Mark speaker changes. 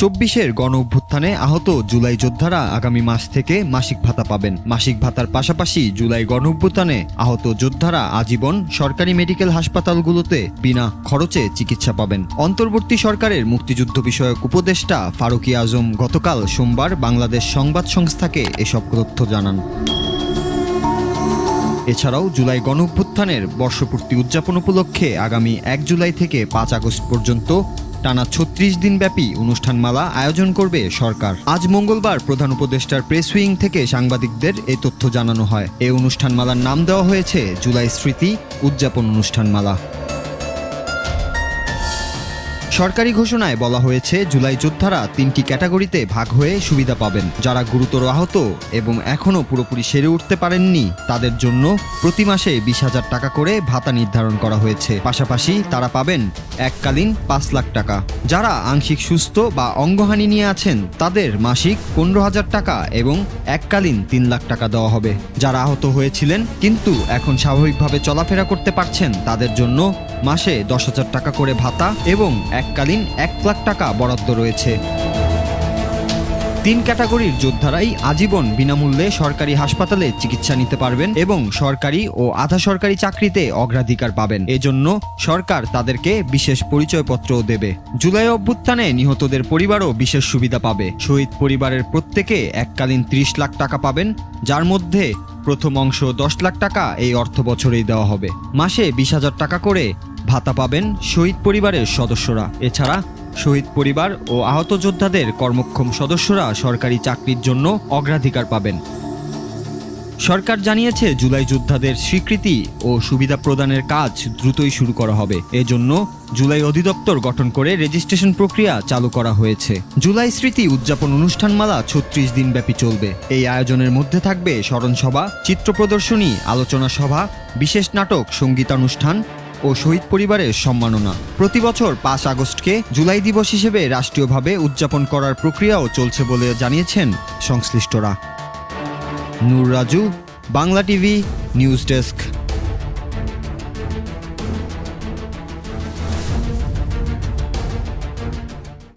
Speaker 1: চব্বিশের গণ অভ্যুত্থানে আহত জুলাই যোদ্ধারা আগামী মাস থেকে মাসিক ভাতা পাবেন। মাসিক ভাতার পাশাপাশি জুলাই গণ অভ্যুত্থানে আহত যোদ্ধারা আজীবন সরকারি মেডিকেল হাসপাতালগুলোতে বিনা খরচে চিকিৎসা পাবেন। অন্তর্বর্তী সরকারের মুক্তিযুদ্ধ বিষয়ক উপদেষ্টা ফারুকি আজম গতকাল সোমবার বাংলাদেশ সংবাদ সংস্থাকে এসব তথ্য জানান। এছাড়াও জুলাই গণ অভ্যুত্থানের বর্ষপূর্তি উদযাপন উপলক্ষে আগামী এক জুলাই থেকে পাঁচ আগস্ট পর্যন্ত টানা ছত্রিশ দিনব্যাপী অনুষ্ঠানমালা আয়োজন করবে সরকার। আজ মঙ্গলবার প্রধান উপদেষ্টার প্রেস উইং থেকে সাংবাদিকদের এই তথ্য জানানো হয়। এই অনুষ্ঠানমালার নাম দেওয়া হয়েছে জুলাই স্মৃতি উদযাপন অনুষ্ঠানমালা। সরকারি ঘোষণায় বলা হয়েছে, জুলাই যোদ্ধারা তিনটি ক্যাটাগরিতে ভাগ হয়ে সুবিধা পাবেন। যারা গুরুতর আহত এবং এখনও পুরোপুরি সেরে উঠতে পারেননি, তাদের জন্য প্রতি মাসে বিশ হাজার টাকা করে ভাতা নির্ধারণ করা হয়েছে। পাশাপাশি তারা পাবেন এককালীন পাঁচ লাখ টাকা। যারা আংশিক সুস্থ বা অঙ্গহানি নিয়ে আছেন, তাদের মাসিক পনেরো হাজার টাকা এবং এককালীন তিন লাখ টাকা দেওয়া হবে। যারা আহত হয়েছিলেন, কিন্তু এখন স্বাভাবিকভাবে চলাফেরা করতে পারছেন, তাদের জন্য মাসে দশ হাজার টাকা করে ভাতা এবং এককালীন এক লাখ টাকা বরাদ্দ রয়েছে। তিন ক্যাটাগরির যোদ্ধারাই আজীবন বিনামূল্যে সরকারি হাসপাতালে চিকিৎসা নিতে পারবেন এবং সরকারি ও আধা সরকারি চাকরিতে অগ্রাধিকার পাবেন। এজন্য সরকার তাদেরকে বিশেষ পরিচয়পত্রও দেবে। জুলাই অভ্যুত্থানে নিহতদের পরিবারও বিশেষ সুবিধা পাবে। শহীদ পরিবারের প্রত্যেকে এককালীন ত্রিশ লাখ টাকা পাবেন, যার মধ্যে প্রথম অংশ দশ লাখ টাকা এই অর্থ বছরেই দেওয়া হবে। মাসে বিশ হাজার টাকা করে ভাতা পাবেন শহীদ পরিবারের সদস্যরা। এছাড়া শহীদ পরিবার ও আহত যোদ্ধাদের কর্মক্ষম সদস্যরা সরকারি চাকরির জন্য অগ্রাধিকার পাবেন। সরকার জানিয়েছে, জুলাই যোদ্ধাদের স্বীকৃতি ও সুবিধা প্রদানের কাজ দ্রুতই শুরু করা হবে। এজন্য জুলাই অধিদপ্তর গঠন করে রেজিস্ট্রেশন প্রক্রিয়া চালু করা হয়েছে। জুলাই স্মৃতি উদযাপন অনুষ্ঠানমালা ছত্রিশ দিন ব্যাপী চলবে। এই আয়োজনের মধ্যে থাকবে স্মরণসভা, চিত্র প্রদর্শনী, আলোচনা সভা, বিশেষ নাটক, সঙ্গীতানুষ্ঠান ও শহীদ পরিবারের সম্মাননা। প্রতি বছর পাঁচ আগস্টকে জুলাই দিবস হিসেবে রাষ্ট্রীয়ভাবে উদযাপন করার প্রক্রিয়াও চলছে বলে জানিয়েছেন সংশ্লিষ্টরা। Nur Raju, Bangla TV, news desk.